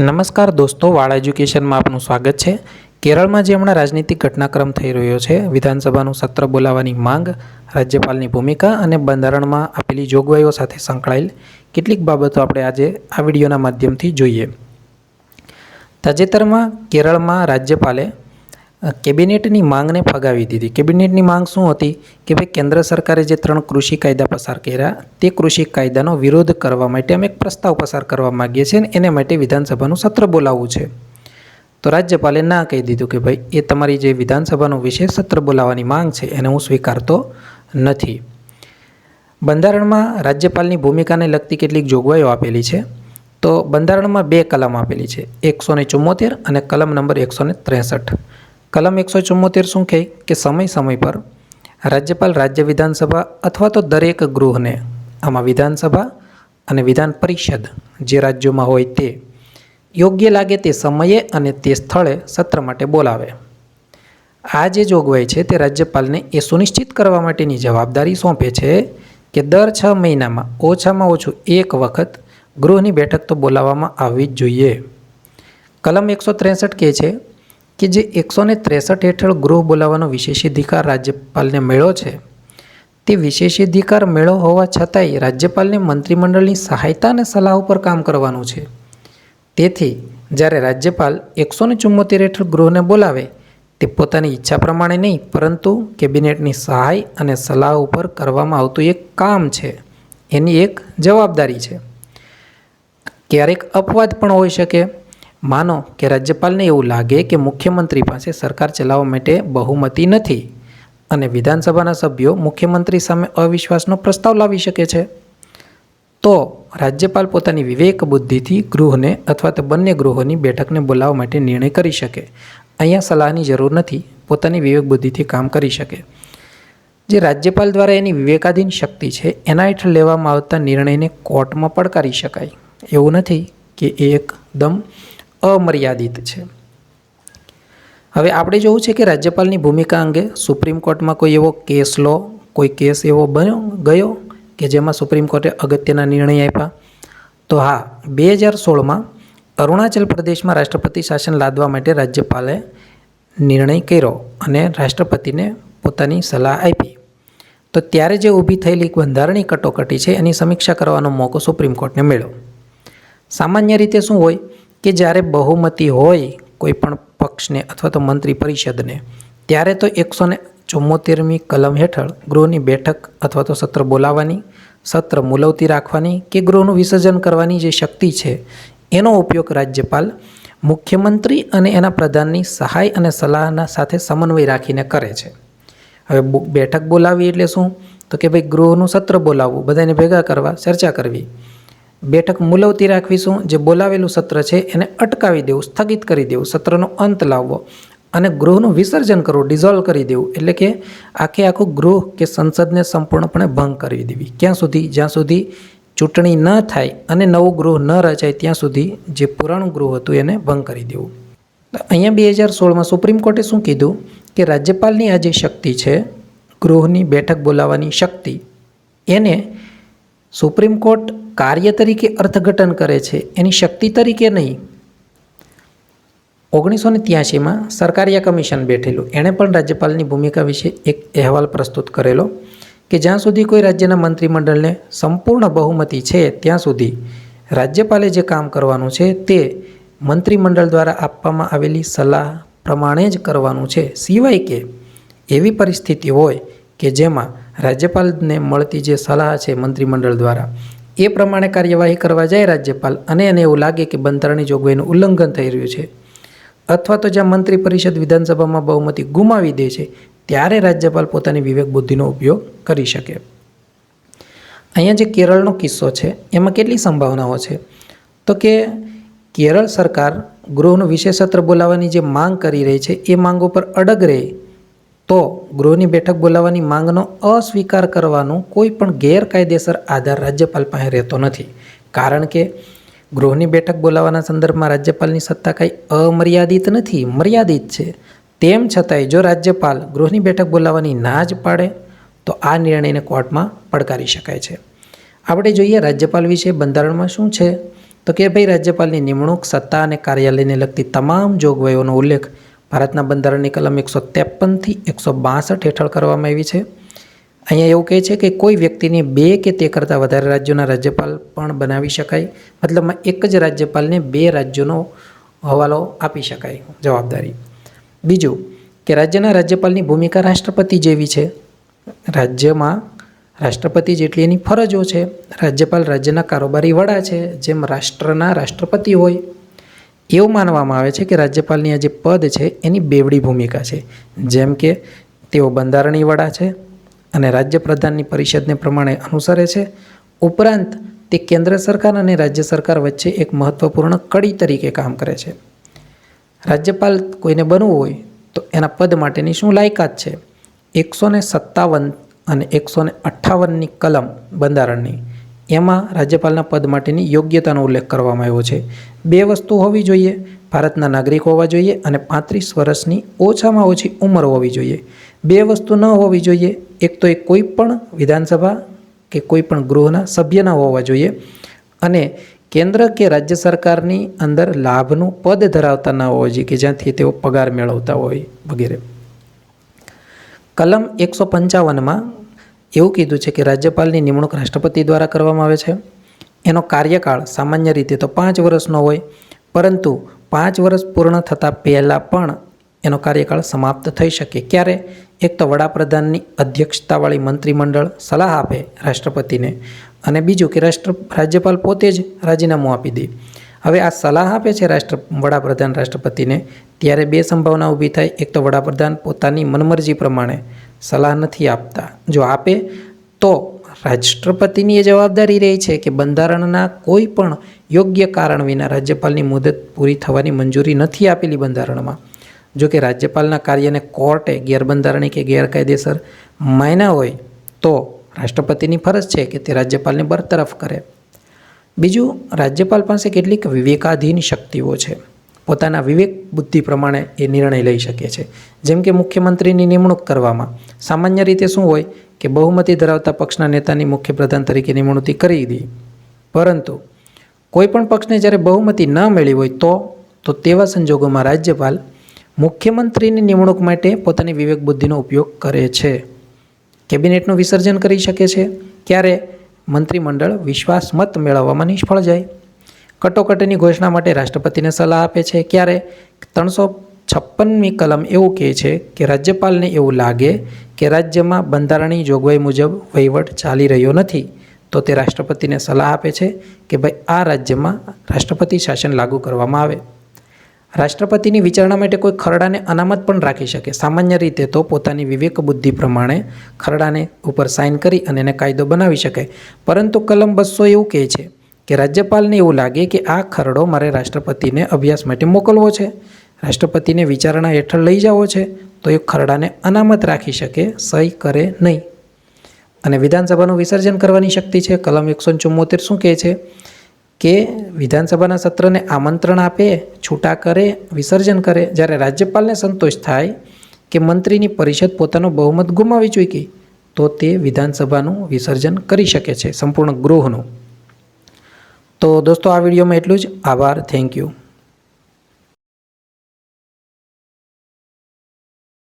નમસ્કાર દોસ્તો, વાળા એજ્યુકેશનમાં આપનું સ્વાગત છે. કેરળમાં જે હમણાં રાજનીતિક ઘટનાક્રમ થઈ રહ્યો છે, વિધાનસભાનું સત્ર બોલાવવાની માંગ, રાજ્યપાલની ભૂમિકા અને બંધારણમાં આપેલી જોગવાઈઓ સાથે સંકળાયેલ. કેટલીક બાબતો આપણે આજે આ વિડીયોના માધ્યમથી જોઈએ. તાજેતરમાં કેરળમાં રાજ્યપાલે કેબિનેટની માંગને ફગાવી દીધી. કેબિનેટની માંગ શું હતી? કે ભાઈ, કેન્દ્ર સરકારે જે ત્રણ કૃષિ કાયદા પસાર કર્યા, તે કૃષિ કાયદાનો વિરોધ કરવા માટે અમે એક પ્રસ્તાવ પસાર કરવા માગીએ છીએ અને એને માટે વિધાનસભાનું સત્ર બોલાવવું છે. તો રાજ્યપાલે ના કહી દીધું કે ભાઈ, એ તમારી જે વિધાનસભાનું વિશેષ સત્ર બોલાવવાની માંગ છે, એને હું સ્વીકારતો નથી. બંધારણમાં રાજ્યપાલની ભૂમિકાને લગતી કેટલીક જોગવાઈઓ આપેલી છે. તો બંધારણમાં બે કલમ આપેલી છે, એકસો ને ચુમ્મોતેર અને કલમ નંબર એકસો ત્રેસઠ. કલમ એકસો ચુમ્મોતેર શું કહે કે સમય સમય પર રાજ્યપાલ રાજ્ય વિધાનસભા અથવા તો દરેક ગૃહને, આમાં વિધાનસભા અને વિધાન પરિષદ જે રાજ્યોમાં હોય તે, યોગ્ય લાગે તે સમયે અને તે સ્થળે સત્ર માટે બોલાવે. આ જે જોગવાઈ છે તે રાજ્યપાલને એ સુનિશ્ચિત કરવા માટેની જવાબદારી સોંપે છે કે દર છ મહિનામાં ઓછામાં ઓછું એક વખત ગૃહની બેઠક તો બોલાવવામાં આવવી જ જોઈએ. કલમ એકસો ત્રેસઠ કહે છે કે જે એકસો ને ત્રેસઠ હેઠળ ગૃહ બોલાવવાનો વિશેષાધિકાર રાજ્યપાલને મેળો છે, તે વિશેષાધિકાર મેળો હોવા છતાંય રાજ્યપાલને મંત્રીમંડળની સહાયતા અને સલાહ ઉપર કામ કરવાનું છે. તેથી, જ્યારે રાજ્યપાલ એકસો ને ચુમ્મોતેર હેઠળ ગૃહને બોલાવે, તે પોતાની ઈચ્છા પ્રમાણે નહીં, પરંતુ કેબિનેટની સહાય અને સલાહ ઉપર કરવામાં આવતું એક કામ છે. એની એક જવાબદારી છે. ક્યારેક અપવાદ પણ હોઈ શકે માનો કે રાજ્યપાલને એવું લાગે કે મુખ્યમંત્રી પાસે સરકાર ચલાવવા માટે બહુમતી નથી અને વિધાનસભાના સભ્યો મુખ્યમંત્રી સામે અવિશ્વાસનો પ્રસ્તાવ લાવી શકે છે. તો રાજ્યપાલ પોતાની વિવેક બુદ્ધિથી ગૃહને અથવા તો બંને ગૃહોની બેઠકને બોલાવવા માટે નિર્ણય કરી શકે. અહીંયા સલાહની જરૂર નથી, પોતાની વિવેક બુદ્ધિથી કામ કરી શકે. જે રાજ્યપાલ દ્વારા એની વિવેકાધીન શક્તિ છે, એના હેઠળ લેવામાં આવતા નિર્ણયને કોર્ટમાં પડકારી શકાય. એવું નથી કે એ એકદમ અમર્યાદિત છે. હવે આપણે જોવું છે કે રાજ્યપાલની ભૂમિકા અંગે સુપ્રીમ કોર્ટમાં કોઈ એવો કેસ લો, કોઈ કેસ એવો બન્યો, ગયો કે જેમાં સુપ્રીમ કોર્ટે અગત્યના નિર્ણય આપ્યા? તો હા બે હજાર સોળમાં અરુણાચલ પ્રદેશમાં રાષ્ટ્રપતિ શાસન લાદવા માટે રાજ્યપાલે નિર્ણય કર્યો અને રાષ્ટ્રપતિને પોતાની સલાહ આપી. તો ત્યારે જે ઊભી થયેલી બંધારણીય કટોકટી છે, એની સમીક્ષા કરવાનો મોકો સુપ્રીમ કોર્ટને મળ્યો. સામાન્ય રીતે શું હોય? કે જ્યારે બહુમતી હોય કોઈ પણ પક્ષને અથવા તો મંત્રી પરિષદને, ત્યારે તો એકસો ને ચુમ્મોતેરમી કલમ હેઠળ ગૃહની બેઠક અથવા તો સત્ર બોલાવવાની, સત્ર મુલવતી રાખવાની કે ગૃહનું વિસર્જન કરવાની જે શક્તિ છે, એનો ઉપયોગ રાજ્યપાલ, મુખ્યમંત્રી અને એના પ્રધાનની સહાય અને સલાહના સાથે સમન્વય રાખીને કરે છે. હવે બેઠક બોલાવી એટલે શું? તો કે ભાઈ ગૃહનું સત્ર બોલાવવું બધાને ભેગા કરવા, ચર્ચા કરવી. બેઠક મુલવતી રાખવીશું. જે બોલાવેલું સત્ર છે એને અટકાવી દેવું, સ્થગિત કરી દેવું, સત્રનો અંત લાવવો અને ગૃહનું વિસર્જન કરવું ડિઝોલ્વ કરી દેવું. એટલે કે આખે આખું ગૃહ કે સંસદને સંપૂર્ણપણે ભંગ કરી દેવી. ક્યાં સુધી? જ્યાં સુધી ચૂંટણી ન થાય અને નવું ગૃહ ન રચાય, ત્યાં સુધી જે પુરાણું ગૃહ હતું એને ભંગ કરી દેવું. અહીંયા બે હજાર સોળમાં સુપ્રીમ કોર્ટે શું કીધું? કે રાજ્યપાલની આ જે શક્તિ છે, ગૃહની બેઠક બોલાવવાની શક્તિ, એને સુપ્રીમ કોર્ટ કાર્ય તરીકે અર્થઘટન કરે છે, એની શક્તિ તરીકે નહીં. ઓગણીસો ને ત્યાસીમાં સરકારીય કમિશન બેઠેલું. એણે પણ રાજ્યપાલની ભૂમિકા વિશે એક અહેવાલ પ્રસ્તુત કરેલો કે જ્યાં સુધી કોઈ રાજ્યના મંત્રીમંડળને સંપૂર્ણ બહુમતી છે, ત્યાં સુધી રાજ્યપાલે જે કામ કરવાનું છે તે મંત્રીમંડળ દ્વારા આપવામાં આવેલી સલાહ પ્રમાણે જ કરવાનું છે. સિવાય કે એવી પરિસ્થિતિ હોય કે જેમાં રાજ્યપાલને મળતી જે સલાહ છે મંત્રીમંડળ દ્વારા, એ પ્રમાણે કાર્યવાહી કરવા જાય રાજ્યપાલ અને એને એવું લાગે કે બંધારણની જોગવાઈનું ઉલ્લંઘન થઈ રહ્યું છે. અથવા તો જ્યાં મંત્રી પરિષદ વિધાનસભામાં બહુમતી ગુમાવી દે છે, ત્યારે રાજ્યપાલ પોતાની વિવેક બુદ્ધિનો ઉપયોગ કરી શકે. અહીંયા જે કેરળનો કિસ્સો છે, એમાં કેટલી સંભાવનાઓ છે? તો કે કેરળ સરકાર ગૃહનું વિશેષ સત્ર બોલાવવાની જે માંગ કરી રહી છે, એ માંગ ઉપર અડગ રહે તો ગૃહની બેઠક બોલાવવાની માંગનો અસ્વીકાર કરવાનો કોઈ પણ ગેરકાયદેસર આધાર રાજ્યપાલ પાસે રહેતો નથી. કારણ કે ગૃહની બેઠક બોલાવવાના સંદર્ભમાં રાજ્યપાલની સત્તા કાંઈ અમર્યાદિત નથી, મર્યાદિત છે. તેમ છતાંય જો રાજ્યપાલ ગૃહની બેઠક બોલાવવાની ના જ પાડે, તો આ નિર્ણયને કોર્ટમાં પડકારી શકાય છે. આપણે જોઈએ રાજ્યપાલ વિશે બંધારણમાં શું છે? તો કે ભાઈ, રાજ્યપાલની નિમણૂક સત્તા અને કાર્યાલયને લગતી તમામ જોગવાઈઓનો ઉલ્લેખ ભારતના બંધારણની કલમ એકસો ત્રેપનથી એકસો બાસઠ હેઠળ કરવામાં આવી છે. અહીંયા એવું કહે છે કે કોઈ વ્યક્તિને બે કે તે કરતાં વધારે રાજ્યોના રાજ્યપાલ પણ બનાવી શકાય. મતલબમાં એક જ રાજ્યપાલને બે રાજ્યોનો હવાલો આપી શકાય. જવાબદારી. બીજું કે રાજ્યના રાજ્યપાલની ભૂમિકા રાષ્ટ્રપતિ જેવી છે. રાજ્યમાં રાષ્ટ્રપતિ જેટલી એની ફરજો છે. રાજ્યપાલ રાજ્યના કારોબારી વડા છે. જેમ રાષ્ટ્રના રાષ્ટ્રપતિ હોય એવું માનવામાં આવે છે કે રાજ્યપાલની આ જે પદ છે, એની બેવડી ભૂમિકા છે. જેમ કે તેઓ બંધારણીય વડા છે અને રાજ્ય પ્રધાનની પરિષદને પ્રમાણે અનુસરે છે. ઉપરાંત તે કેન્દ્ર સરકાર અને રાજ્ય સરકાર વચ્ચે એક મહત્ત્વપૂર્ણ કડી તરીકે કામ કરે છે. રાજ્યપાલ કોઈને બનવું હોય તો એના પદ માટેની શું લાયકાત છે? એકસો સત્તાવન અને એકસો અઠ્ઠાવનની કલમ બંધારણની. એમાં રાજ્યપાલના પદ માટેની યોગ્યતાનો ઉલ્લેખ કરવામાં આવ્યો છે. બે વસ્તુ હોવી જોઈએ. ભારતના નાગરિક હોવા જોઈએ અને પાંત્રીસ વર્ષની ઓછામાં ઓછી ઉંમર હોવી જોઈએ. બે વસ્તુ ન હોવી જોઈએ. એક તો એ કોઈ પણ વિધાનસભા કે કોઈ પણ ગૃહના સભ્ય ન હોવા જોઈએ અને કેન્દ્ર કે રાજ્ય સરકારની અંદર લાભનું પદ ધરાવતા ન હોવા જોઈએ કે જ્યાંથી તેઓ પગાર મેળવતા હોય વગેરે. કલમ એકસો પંચાવનમાં એવું કીધું છે કે રાજ્યપાલની નિમણૂક રાષ્ટ્રપતિ દ્વારા કરવામાં આવે છે. એનો કાર્યકાળ સામાન્ય રીતે તો પાંચ વર્ષનો હોય, પરંતુ પાંચ વર્ષ પૂર્ણ થતાં પહેલાં પણ એનો કાર્યકાળ સમાપ્ત થઈ શકે. ક્યારે? એક તો વડાપ્રધાનની અધ્યક્ષતાવાળી મંત્રીમંડળ સલાહ આપે રાષ્ટ્રપતિને અને બીજું કે રાષ્ટ્ર, રાજ્યપાલ પોતે જ રાજીનામું આપી દે. હવે આ સલાહ આપે છે રાષ્ટ્ર, વડાપ્રધાન રાષ્ટ્રપતિને, ત્યારે બે સંભાવના ઊભી થાય. એક તો વડાપ્રધાન પોતાની મનમરજી પ્રમાણે સલાહ નથી આપતા. જો આપે, તો રાષ્ટ્રપતિની એ જવાબદારી રહી છે કે બંધારણના કોઈ પણ યોગ્ય કારણ વિના રાજ્યપાલની મુદત પૂરી થવાની મંજૂરી નથી આપેલી બંધારણમાં. જો કે રાજ્યપાલના કાર્યને કોર્ટે ગેરબંધારણી કે ગેરકાયદેસર માન્યા હોય, તો રાષ્ટ્રપતિની ફરજ છે કે તે રાજ્યપાલને બરતરફ કરે. બીજું, રાજ્યપાલ પાસે કેટલીક વિવેકાધીન શક્તિઓ છે. પોતાના વિવેક બુદ્ધિ પ્રમાણે એ નિર્ણય લઈ શકે છે. જેમ કે મુખ્યમંત્રીની નિમણૂક કરવામાં. સામાન્ય રીતે શું હોય કે બહુમતી ધરાવતા પક્ષના નેતાની મુખ્યપ્રધાન તરીકે નિમણૂક કરી દી. પરંતુ કોઈપણ પક્ષને જ્યારે બહુમતી ન મળી હોય તો તો તેવા સંજોગોમાં રાજ્યપાલ મુખ્યમંત્રીની નિમણૂક માટે પોતાની વિવેક બુદ્ધિનો ઉપયોગ કરે છે. કેબિનેટનું વિસર્જન કરી શકે છે. ક્યારે મંત્રીમંડળ વિશ્વાસ મત મેળવવામાં નિષ્ફળ જાય. કટોકટીની ઘોષણા માટે રાષ્ટ્રપતિને સલાહ આપે છે. ક્યારે? ત્રણસો છપ્પનમી કલમ એવું કહે છે કે રાજ્યપાલને એવું લાગે કે રાજ્યમાં બંધારણની જોગવાઈ મુજબ વહીવટ ચાલી રહ્યો નથી. તો તે રાષ્ટ્રપતિને સલાહ આપે છે કે ભાઈ, આ રાજ્યમાં રાષ્ટ્રપતિ શાસન લાગુ કરવામાં આવે. રાષ્ટ્રપતિની વિચારણા માટે કોઈ ખરડાને અનામત પણ રાખી શકે. સામાન્ય રીતે તો પોતાની વિવેક બુદ્ધિ પ્રમાણે ખરડાને ઉપર સાઇન કરી અને એને કાયદો બનાવી શકે. પરંતુ કલમ બસો એવું કહે છે કે રાજ્યપાલને એવું લાગે કે આ ખરડો મારે રાષ્ટ્રપતિને અભ્યાસ માટે મોકલવો છે. રાષ્ટ્રપતિને વિચારણા હેઠળ લઈ જવો છે તો એ ખરડાને અનામત રાખી શકે, સહી કરે નહીં. અને વિધાનસભાનું વિસર્જન કરવાની શક્તિ છે. કલમ એકસો ચુમ્મોતેર શું કહે છે? કે વિધાનસભાના સત્રને આમંત્રણ આપે, છૂટા કરે, વિસર્જન કરે. જ્યારે રાજ્યપાલને સંતોષ થાય કે મંત્રીની પરિષદ પોતાનો બહુમત ગુમાવી ચૂકી, તો તે વિધાનસભાનું વિસર્જન કરી શકે છે. સંપૂર્ણ ગૃહનું. તો દોસ્તો આ વિડીયોમાં એટલું જ. આભાર. Thank you